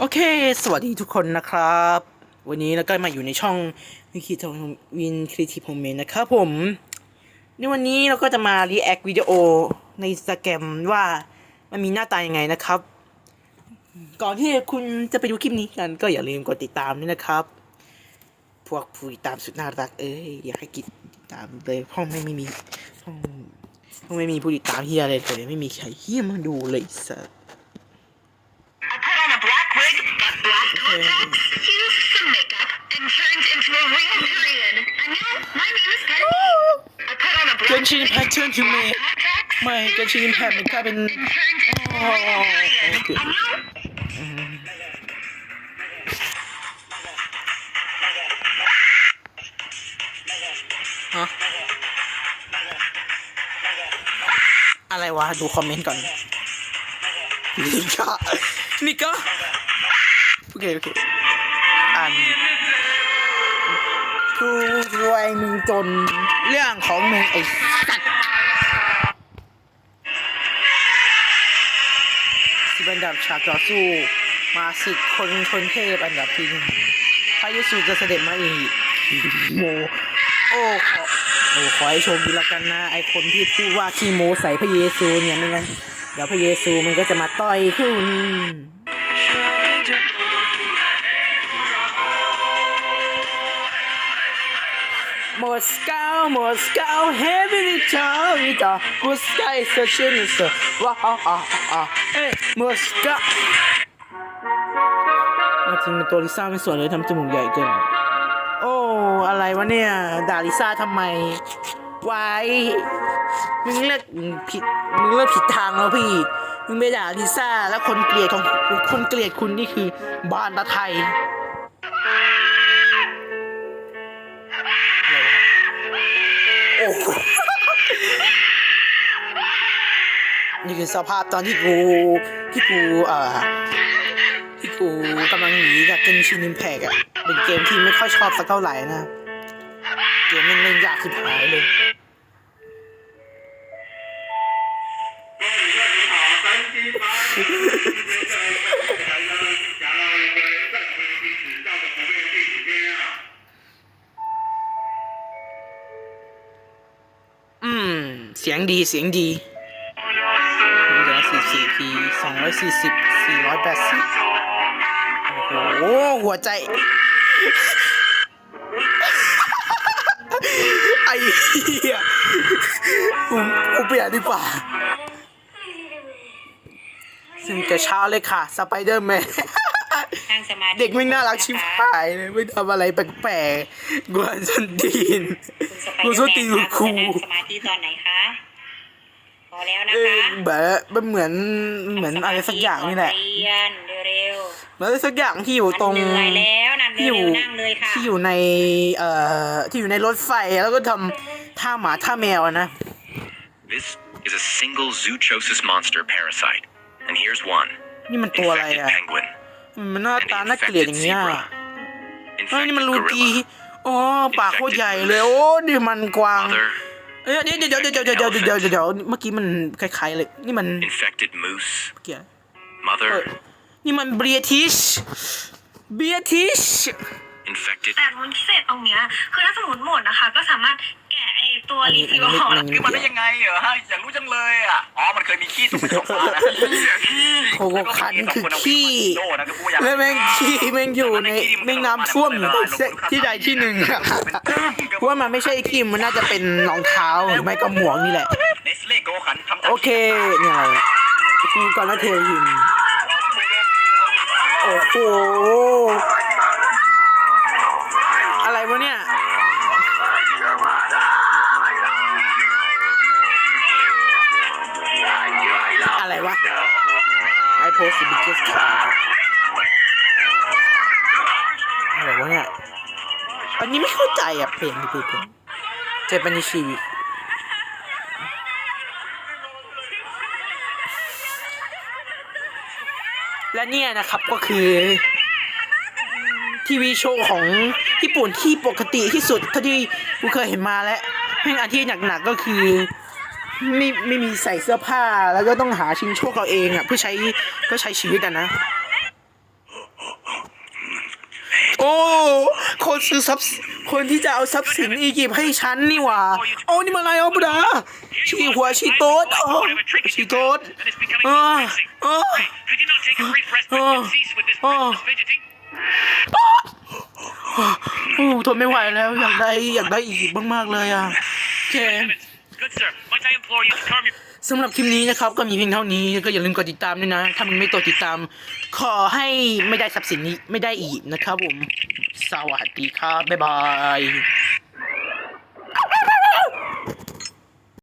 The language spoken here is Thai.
โอเค สวัสดีทุกคนนะครับ วันนี้เราก็มาอยู่ในช่องวิคิทวินครี t ทีฟโฮมเมนนะครับผม ในวันนี้เราก็จะมารีแอควิดีโอในสแกรมว่ามันมีหน้าตายังไงนะครับ ก่อนที่คุณจะไปดูคลิปนี้กันก็อย่าลืมกดติดตามด้วยนะครับ พวกผู้ติดตามสุดน่ารักเอ้ยอยากให้กดติดตามเลยเพราะไม่ม่มีห้องห้องไม่มีผู้ติดตามเฮียอะไรเลย ไม่มีใครเฮียมาดูเลยสัส I put on a black wig, got After you some makeup, and turned into a real Korean. And you my name is Penny. I put on a black Genshin wig, Impact turn to me. black contacts, ไม่ Genshin Impact มันกลายเป็น and turned into a real Korean. okay. And you ฮะอะไรวะ ดูคอมเมนต์ก่อน นี่ก็ นี่ก็โอ เคโอเคอ่านกูรวยมึงจนเรื่องของมึงไอ้สัตว์ที่บรรดับฉากต่อสู้ มาศึกคนคนเทพอันดับที่หนึ่งพระเยซูจะเสด็จมาอีกโมโอ้ขอโอ้ขอให้โชคดีละกันนะไอคนที่พูดว่าขี้โมใส่พระเยซูเนี่ยไม่งั้นเดี๋ยวพระเยซูมันก็จะมาต่อยคุณ มอสกาวมอสกาวเฮฟวี่ชาวิตากูสกายสเชนส์ว้าฮ่าฮ่าฮ่าเอ้มอสกาจริงตัวลิซ่าไม่สวยเลยทำจมูกใหญ่เกิน โอ้ อะไรวะเนี่ย ด่าลิซ่าทำไม ไว้ มึงเลือกผิด มึงเลือกผิดทางแล้วพี่ มึงไปด่าลิซ่า แล้วคนเกลียดของคนเกลียดคุณนี่คือบานตะไทย โอ้นี่คือสภาพตอนที่กูที่กูเอ่อที่กูกำลังหนีจากเกมชินอิมแพกอะเป็นเกมที่ไม่ค่อยชอบสักเท่าไหร่นะ เกมมันเล่นยากขึ้นหายเลย เสียงดีเสียงดีเหลือสี่สี่ทีสองร้อยสี่สิบสี่ร้อยแปดสิบโอ้โห หัวใจ ไอ้เหี้ยผมกูเปลี่ยนดีกว่าซึ่งแต่เช้าเลยค่ะ สไปเดอร์แมน นั่งสมาธิเด็กไม่น่ารักชิบหายเลยไม่ทำอะไรแปลกๆกวนส้นตีนคุณสไปกูเดอส้นร์แมตีนนกูครับจะนั่งสมาธิตอนไหนคะพอแล้วนะเออคะแบบมันเหมือนเหมือนอะไรสักอย่างนี่แหละเรียนเร็วเหมือนอะไรสักอย่างที่อยู่ๆตรงมันเหนื่อยแล้วนั่นที่อเร็ยู่วๆนั่งเลยค่ะที่อยู่ในเอ่อที่อยู่ในรถไฟแล้วก็ทำท่าหมาท่าแมวอะนะ This is a single zoochosis monster parasite. And here's one. นี่มันตัวอะไร Infected อะ penguin. มันหน้าตาน่าเกลียดอย่างเงี้ยเฮ้ยนี่มันรูดีโอ้ปากโคตรใหญ่เลย โอ้นี่มันกวางเอ้ยเดี๋ยวเดี๋ยวเดี๋ยวเดี๋ยวเดี๋ยวเดี๋ยวเดี๋ยวเมื่อกี้มันคล้ายๆเลยนี่มันเกียนี่มันเบียทิชเบียทิช infected แต่วุ้นพิเศษตรงเนี้ยคือถ้าสมุนหมดนะคะ ก็สามารถ ตัวอันรีนี้ฟิลอันนี้ออกมัแล้วนขึ้นมาได้ยังไงเหรอฮะอยากรู้จังเลยอะอ๋อมันเคยมีขี้ตกเป็นของฟ้านะขี้โคโกคันคือขี้โดนะก็พูดอย่างแล้วแม่งขี้แม่งอยู่ในแม่งน้ำท่วมอยู่ที่ใดที่หนึ่งอะเพราะว่ามันไม่ใช่ขี้มันน่าจะเป็นรองเท้าหรือไม่ก็หมวกนี่แหละเนสเล่โกขันทำจากโอเคเนี่ยอะไรอะกูก่อนแล้วเทยินโอ้โห อะไรวะ I post the biggest card อะไรวะเนี่ย อันนี้ไม่เข้าใจอะเพลงเพลงเพลงเจแปนิชีวิและเนี่ยนะครับก็คือทีวีโชว์ของญี่ปุ่นที่ปกติที่สุดเท่าที่กูเคยเห็นมาแล้วแม่งอันที่หนักๆก็คือ ไม่ไม่มีใส่เสื้อผ้าแล้วก็ต้องหาชิงโชคเราเองอะเพื่อใช้เพื่อใช้ชีวิตอะนะ โอ้คนซื้อทรัพย์คนที่จะเอาทรัพย์สินอียิปต์ให้ฉันนี่หว่าโอ้นี่มาอะไรอับดาชีหัวชีโต๊ดโอ้ชีโต๊ด And it's becoming อ้า convincing. อ้า Hey, could you not take a brief respite Oh. and cease with this Oh. restless fidgeting? โอ้ทนไม่ไหวแล้วอยากได้อยากได้อียิปต์มากๆเลยอะโอเค สำหรับคลิปนี้นะครับก็มีเพียงเท่านี้ก็อย่าลืมกดติดตามด้วยนะ ถ้ามึงไม่กดติดตาม ขอให้ไม่ได้ทรัพย์สินนี้ไม่ได้อีกนะครับผม สวัสดีครับ บ๊ายบาย